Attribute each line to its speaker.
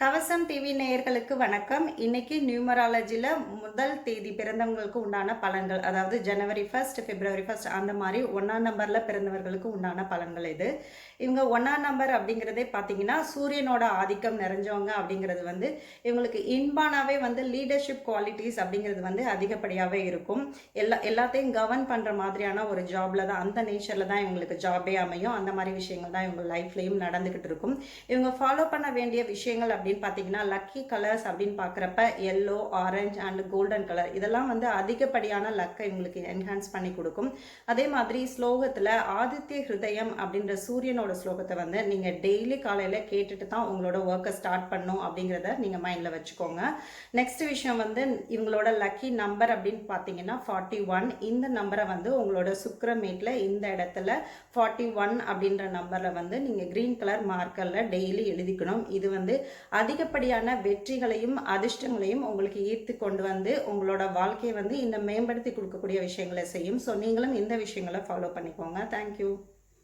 Speaker 1: கவசம் டிவி நேயர்களுக்கு வணக்கம். இன்னைக்கு நியூமராலஜியில் முதல் தேதி பிறந்தவங்களுக்கு உண்டான பலன்கள் அதாவது ஜனவரி ஃபர்ஸ்ட் பிப்ரவரி ஃபர்ஸ்ட் அந்த மாதிரி ஒன்றாம் நம்பரில் பிறந்தவர்களுக்கு உண்டான பலன்கள் இது. இவங்க ஒன்றாம் நம்பர் அப்படிங்கிறதே பார்த்தீங்கன்னா சூரியனோட ஆதிக்கம் நிறைஞ்சவங்க அப்படிங்கிறது வந்து இவங்களுக்கு இன்பானாவே வந்து லீடர்ஷிப் குவாலிட்டிஸ் அப்படிங்கிறது வந்து அதிகப்படியாகவே இருக்கும். எல்லா எல்லாத்தையும் கவர்ன் பண்ணுற மாதிரியான ஒரு ஜாபில் தான் அந்த நேச்சரில் தான் இவங்களுக்கு ஜாபே அமையும். அந்த மாதிரி விஷயங்கள் தான் இவங்க லைஃப்லேயும் நடந்துக்கிட்டு இருக்கும். இவங்க ஃபாலோ பண்ண வேண்டிய விஷயங்கள் அப்படின்னு பார்த்தீங்கன்னா லக்கி கலர்ஸ் அப்படின்னு பார்க்குறப்ப yellow orange and golden colour இதெல்லாம் வந்து அதிகப்படியான லக்கை இவங்களுக்கு என்ஹான்ஸ் பண்ணி கொடுக்கும். அதே மாதிரி ஸ்லோகத்தில் ஆதித்ய ஹிருதயம் அப்படின்ற சூரியனோட ஸ்லோகத்தை வந்து நீங்கள் டெய்லி காலையில் கேட்டுட்டு தான் உங்களோட ஒர்க்கை ஸ்டார்ட் பண்ணும் அப்படிங்கிறத நீங்கள் மைண்டில் வச்சுக்கோங்க. நெக்ஸ்ட் விஷயம் வந்து இவங்களோட லக்கி நம்பர் அப்படின்னு பார்த்தீங்கன்னா ஃபார்ட்டி ஒன் இந்த நம்பரை வந்து உங்களோட சுக்கரமேட்டில் இந்த இடத்துல ஃபார்ட்டி ஒன் அப்படின்ற நம்பரில் வந்து நீங்கள் க்ரீன் கலர் மார்க்கரில் டெய்லி எழுதிக்கணும். இது வந்து அதிகப்படியான வெற்றிகளையும் அதிர்ஷ்டங்களையும் உங்களுக்கு ஈர்த்து கொண்டு வந்து உங்களோட வாழ்க்கையை வந்து இன்னும் மேம்படுத்தி கொடுக்கக்கூடிய விஷயங்களை செய்யும். ஸோ நீங்களும் இந்த விஷயங்களை ஃபாலோ பண்ணிக்கோங்க. தேங்க்யூ